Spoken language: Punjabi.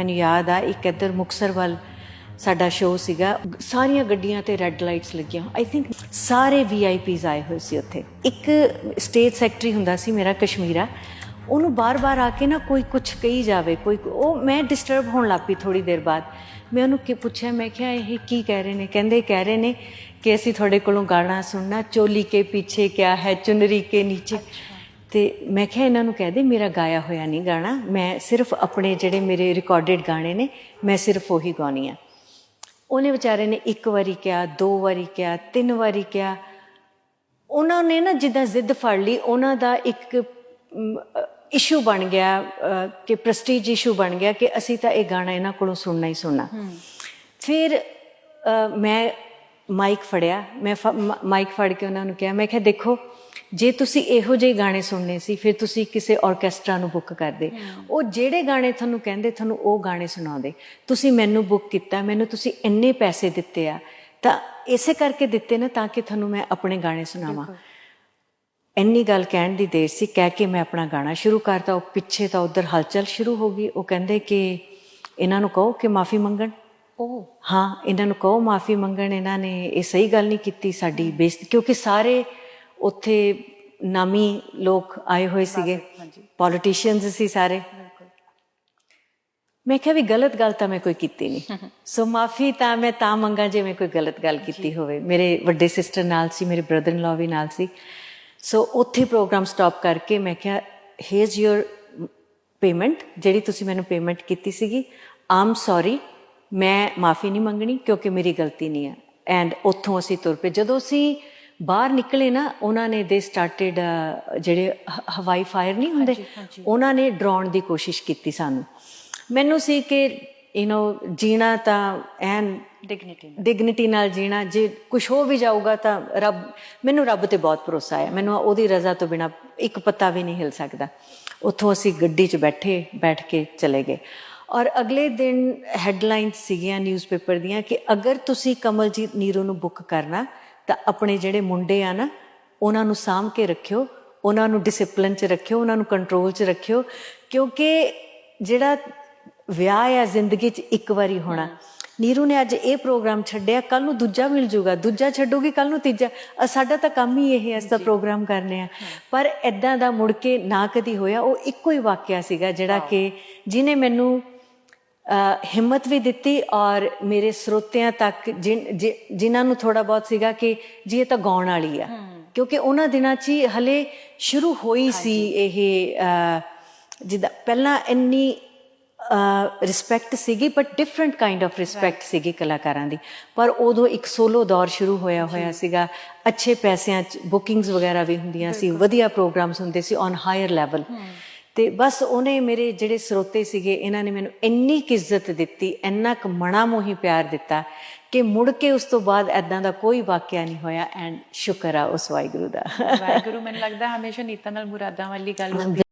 ਮੈਨੂੰ ਯਾਦ ਆ, ਇੱਕ ਇੱਧਰ ਮੁਕਸਰ ਵੱਲ ਸਾਡਾ ਸ਼ੋਅ ਸੀਗਾ। ਸਾਰੀਆਂ ਗੱਡੀਆਂ ਤੇ ਰੈੱਡ ਲਾਈਟਸ ਲੱਗੀਆਂ। ਆਈ ਥਿੰਕ ਸਾਰੇ ਵੀਆਈਪੀਜ਼ ਆਏ ਹੋਏ ਸੀ ਉੱਥੇ। ਇੱਕ ਸਟੇਟ ਸੈਕਟਰੀ ਹੁੰਦਾ ਸੀ ਮੇਰਾ ਕਸ਼ਮੀਰਾ, ਉਹਨੂੰ ਬਾਰ-ਬਾਰ ਆ ਕੇ ਨਾ ਕੋਈ ਕੁਝ ਕਹੀ ਜਾਵੇ, ਕੋਈ ਉਹ ਮੈਂ ਡਿਸਟਰਬ ਹੋਣ ਲੱਗ ਪਈ ਥੋੜੀ ਦੇਰ ਬਾਅਦ। ਮੈਂ ਉਹਨੂੰ ਕੀ ਪੁੱਛਿਆ, ਮੈਂ ਕਿਹਾ, ਇਹ ਕੀ ਕਹਿ ਰਹੇ ਨੇ? ਕਹਿੰਦੇ ਕਹਿ ਰਹੇ ਨੇ ਕਿ ਅਸੀਂ ਤੁਹਾਡੇ ਕੋਲੋਂ ਗਾਣਾ ਸੁਣਨਾ, ਚੋਲੀ ਕੇ ਪਿੱਛੇ ਕਿਆ ਹੈ, ਚੁਨਰੀ ਕੇ ਨੀਚੇ। ਤੇ ਮੈਂ ਕਿਹਾ ਇਹਨਾਂ ਨੂੰ ਕਹਿ ਦੇ ਮੇਰਾ ਗਾਇਆ ਹੋਇਆ ਨਹੀਂ ਗਾਣਾ ਮੈਂ ਸਿਰਫ ਆਪਣੇ ਜਿਹੜੇ ਮੇਰੇ ਰਿਕਾਰਡਡ ਗਾਣੇ ਨੇ ਮੈਂ ਸਿਰਫ ਉਹੀ ਗਾਉਣੀ ਆ। ਉਹਨੇ ਵਿਚਾਰੇ ਨੇ ਇੱਕ ਵਾਰੀ ਕਿਹਾ ਦੋ ਵਾਰੀ ਕਿਹਾ ਤਿੰਨ ਵਾਰੀ ਕਿਹਾ। ਉਹਨਾਂ ਨੇ ਨਾ ਜਿੱਦਾਂ ਜ਼ਿੱਦ ਫੜ ਲਈ ਉਹਨਾਂ ਦਾ ਇੱਕ ਇਸ਼ੂ ਬਣ ਗਿਆ ਕਿ ਪ੍ਰੈਸਟੀਜ ਇਸ਼ੂ ਬਣ ਗਿਆ ਕਿ ਅਸੀਂ ਤਾਂ ਇਹ ਗਾਣਾ ਇਹਨਾਂ ਕੋਲੋਂ ਸੁਣਨਾ ਹੀ ਸੁਣਨਾ। ਫਿਰ ਮੈਂ ਮਾਈਕ ਫੜਿਆ। ਮੈਂ ਮਾਈਕ ਫੜ ਕੇ ਉਹਨਾਂ ਨੂੰ ਕਿਹਾ ਮੈਂ ਕਿਹਾ ਦੇਖੋ ਜੇ ਤੁਸੀਂ ਇਹੋ ਜਿਹੇ ਗਾਣੇ ਸੁਣਨੇ ਸੀ ਫਿਰ ਤੁਸੀਂ ਕਿਸੇ ਆਰਕੈਸਟਰਾ ਨੂੰ ਬੁੱਕ ਕਰਦੇ। ਉਹ ਜਿਹੜੇ ਗਾਣੇ ਤੁਹਾਨੂੰ ਕਹਿੰਦੇ ਤੁਹਾਨੂੰ ਉਹ ਗਾਣੇ ਸੁਣਾਉਂਦੇ। ਤੁਸੀਂ ਮੈਨੂੰ ਬੁੱਕ ਕੀਤਾ ਮੈਨੂੰ ਤੁਸੀਂ ਇੰਨੇ ਪੈਸੇ ਦਿੱਤੇ ਆ ਤਾਂ ਇਸੇ ਕਰਕੇ ਦਿੱਤੇ ਨਾ ਤਾਂ ਕਿ ਤੁਹਾਨੂੰ ਮੈਂ ਆਪਣੇ ਗਾਣੇ ਸੁਣਾਵਾਂ। ਇੰਨੀ ਗੱਲ ਕਹਿਣ ਦੀ ਦੇਰ ਸੀ ਕਹਿ ਕੇ ਮੈਂ ਆਪਣਾ ਗਾਣਾ ਸ਼ੁਰੂ ਕਰਤਾ। ਉਹ ਪਿੱਛੇ ਤਾਂ ਉਧਰ ਹਲਚਲ ਸ਼ੁਰੂ ਹੋ ਗਈ। ਉਹ ਕਹਿੰਦੇ ਕਿ ਇਹਨਾਂ ਨੂੰ ਕਹੋ ਕਿ ਮਾਫੀ ਮੰਗਣ। ਉਹ ਹਾਂ ਇਹਨਾਂ ਨੂੰ ਕਹੋ ਮਾਫੀ ਮੰਗਣ ਇਹਨਾਂ ਨੇ ਇਹ ਸਹੀ ਗੱਲ ਨਹੀਂ ਕੀਤੀ ਸਾਡੀ ਬੇਇੱਜ਼ਤੀ ਕਿਉਂਕਿ ਸਾਰੇ ਉੱਥੇ ਨਾਮੀ ਲੋਕ ਆਏ ਹੋਏ ਸੀਗੇ। ਪੋਲੀਟੀਸ਼ੀਅਨਸ ਸੀ ਸਾਰੇ। ਮੈਂ ਕਿਹਾ ਵੀ ਗਲਤ ਗੱਲ ਤਾਂ ਮੈਂ ਕੋਈ ਕੀਤੀ ਨਹੀਂ। ਸੋ ਮਾਫੀ ਤਾਂ ਮੈਂ ਤਾਂ ਮੰਗਾ ਜੇ ਮੈਂ ਕੋਈ ਗਲਤ ਗੱਲ ਕੀਤੀ ਹੋਵੇ। ਮੇਰੇ ਵੱਡੇ ਸਿਸਟਰ ਨਾਲ ਸੀ ਮੇਰੇ ਬ੍ਰਦਰ ਇਨ ਲਾ ਵੀ ਨਾਲ ਸੀ। ਸੋ ਉੱਥੇ ਪ੍ਰੋਗਰਾਮ ਸਟਾਪ ਕਰਕੇ ਮੈਂ ਕਿਹਾ ਹੇਜ਼ ਯੂਰ ਪੇਮੈਂਟ ਜਿਹੜੀ ਤੁਸੀਂ ਮੈਨੂੰ ਪੇਮੈਂਟ ਕੀਤੀ ਸੀਗੀ। ਆਮ ਸੌਰੀ ਮੈਂ ਮਾਫੀ ਨਹੀਂ ਮੰਗਣੀ ਕਿਉਂਕਿ ਮੇਰੀ ਗਲਤੀ ਨਹੀਂ ਹੈ। ਐਂਡ ਉੱਥੋਂ ਅਸੀਂ ਤੁਰ ਪਏ। ਜਦੋਂ ਅਸੀਂ ਬਾਹਰ ਨਿਕਲੇ ਨਾ ਉਹਨਾਂ ਨੇ ਦੇ ਸਟਾਰਟਡ ਜਿਹੜੇ ਹਵਾਈ ਫਾਇਰ ਨਹੀਂ ਹੁੰਦੇ ਉਹਨਾਂ ਨੇ ਡਰਾਉਣ ਦੀ ਕੋਸ਼ਿਸ਼ ਕੀਤੀ ਸਾਨੂੰ। ਮੈਨੂੰ ਸੀ ਕਿ ਯੂ نو ਜੀਣਾ ਤਾਂ ਐਨ ਡਿਗਨਿਟੀ ਡਿਗਨਿਟੀ ਨਾਲ ਜੀਣਾ। ਜੇ ਕੁਝ ਹੋ ਵੀ ਜਾਊਗਾ ਤਾਂ ਰੱਬ ਮੈਨੂੰ ਰੱਬ ਤੇ ਬਹੁਤ ਭਰੋਸਾ ਹੈ। ਮੈਨੂੰ ਉਹਦੀ ਰਜ਼ਾ ਤੋਂ ਬਿਨਾ ਇੱਕ ਪੱਤਾ ਵੀ ਨਹੀਂ ਹਿਲ ਸਕਦਾ। ਉੱਥੋਂ ਅਸੀਂ ਗੱਡੀ 'ਚ ਬੈਠੇ ਬੈਠ ਕੇ ਚਲੇ ਗਏ। ਔਰ ਅਗਲੇ ਦਿਨ ਹੈਡਲਾਈਨਸ ਸੀਗੀਆਂ ਨਿਊਜ਼ਪੇਪਰ ਦੀਆਂ ਕਿ ਅਗਰ ਤੁਸੀਂ ਕਮਲਜੀਤ ਨੀਰੂ ਨੂੰ ਬੁੱਕ ਕਰਨਾ ਤਾਂ ਆਪਣੇ ਜਿਹੜੇ ਮੁੰਡੇ ਆ ਨਾ ਉਹਨਾਂ ਨੂੰ ਸਾਂਭ ਕੇ ਰੱਖਿਓ ਉਹਨਾਂ ਨੂੰ ਡਿਸਪਲਿਨ 'ਚ ਰੱਖਿਓ ਉਹਨਾਂ ਨੂੰ ਕੰਟਰੋਲ 'ਚ ਰੱਖਿਓ ਕਿਉਂਕਿ ਜਿਹੜਾ ਵਿਆਹ ਆ ਜ਼ਿੰਦਗੀ 'ਚ ਇੱਕ ਵਾਰੀ ਹੋਣਾ ਨੀਰੂ ਨੇ ਅੱਜ ਇਹ ਪ੍ਰੋਗਰਾਮ ਛੱਡਿਆ ਕੱਲ ਨੂੰ ਦੂਜਾ ਮਿਲ ਜਾਊਗਾ ਦੂਜਾ ਛੱਡੂਗੀ ਕੱਲ ਨੂੰ ਤੀਜਾ ਸਾਡਾ ਤਾਂ ਕੰਮ ਹੀ ਇਹ ਹੈ ਇਸ ਦਾ ਪ੍ਰੋਗਰਾਮ ਕਰਨੇ ਆ। ਪਰ ਐਦਾਂ ਦਾ ਮੁੜ ਕੇ ਨਾ ਕਦੀ ਹੋਇਆ ਉਹ ਇੱਕੋ ਹੀ ਵਾਕਿਆ ਸੀਗਾ ਜਿਹੜਾ ਕਿ ਜਿਨੇ ਮੈਨੂੰ ਹਿੰਮਤ ਵੀ ਦਿੱਤੀ ਔਰ ਮੇਰੇ ਸਰੋਤਿਆਂ ਤੱਕ ਜਿਨ੍ਹਾਂ ਨੂੰ ਥੋੜਾ ਬਹੁਤ ਸੀਗਾ ਕਿ ਜੀ ਇਹ ਤਾਂ ਗਾਉਣ ਵਾਲੀ ਆ। ਕਿਉਂਕਿ ਉਹਨਾਂ ਦਿਨਾਂ 'ਚ ਹਲੇ ਸ਼ੁਰੂ ਹੋਈ ਸੀ ਇਹ ਜਿੱਦਾਂ ਪਹਿਲਾਂ ਇੰਨੀ ਰਿਸਪੈਕਟ ਸੀਗੀ but different kind of respect ਸੀਗੀ ਕਲਾਕਾਰਾਂ ਦੀ। ਪਰ ਉਦੋਂ ਇੱਕ ਸੋਲੋ ਦੌਰ ਸ਼ੁਰੂ ਹੋਇਆ ਹੋਇਆ ਸੀਗਾ। ਅੱਛੇ ਪੈਸਿਆਂ 'ਚ ਬੁਕਿੰਗਸ ਵਗੈਰਾ ਵੀ ਹੁੰਦੀਆਂ ਸੀ ਵਧੀਆ ਪ੍ਰੋਗਰਾਮਸ ਹੁੰਦੇ ਸੀ ਔਨ ਹਾਇਰ ਲੈਵਲ ਤੇ ਬਸ ਉਹਨੇ ਮੇਰੇ ਜਿਹੜੇ ਸਰੋਤੇ ਸੀਗੇ ਇਹਨਾਂ ਨੇ ਮੈਨੂੰ ਇੰਨੀ ਕੁ ਇੱਜ਼ਤ ਦਿੱਤੀ ਇੰਨਾ ਕੁ ਮਣਾ ਮੋਹੀ ਪਿਆਰ ਦਿੱਤਾ ਕਿ ਮੁੜ ਕੇ ਉਸ ਤੋਂ ਬਾਅਦ ਐਦਾਂ ਦਾ ਕੋਈ ਵਾਕਿਆ ਨਹੀਂ ਹੋਇਆ ਐਂਡ ਸ਼ੁਕਰ ਆ ਉਸ ਵਾਹਿਗੁਰੂ ਦਾ। ਵਾਹਿਗੁਰੂ ਮੈਨੂੰ ਲੱਗਦਾ ਹਮੇਸ਼ਾ ਨੀਤਾਂ ਨਾਲ ਮੁਰਾਦਾਂ ਵਾਲੀ ਗੱਲ ਹੁੰਦੀ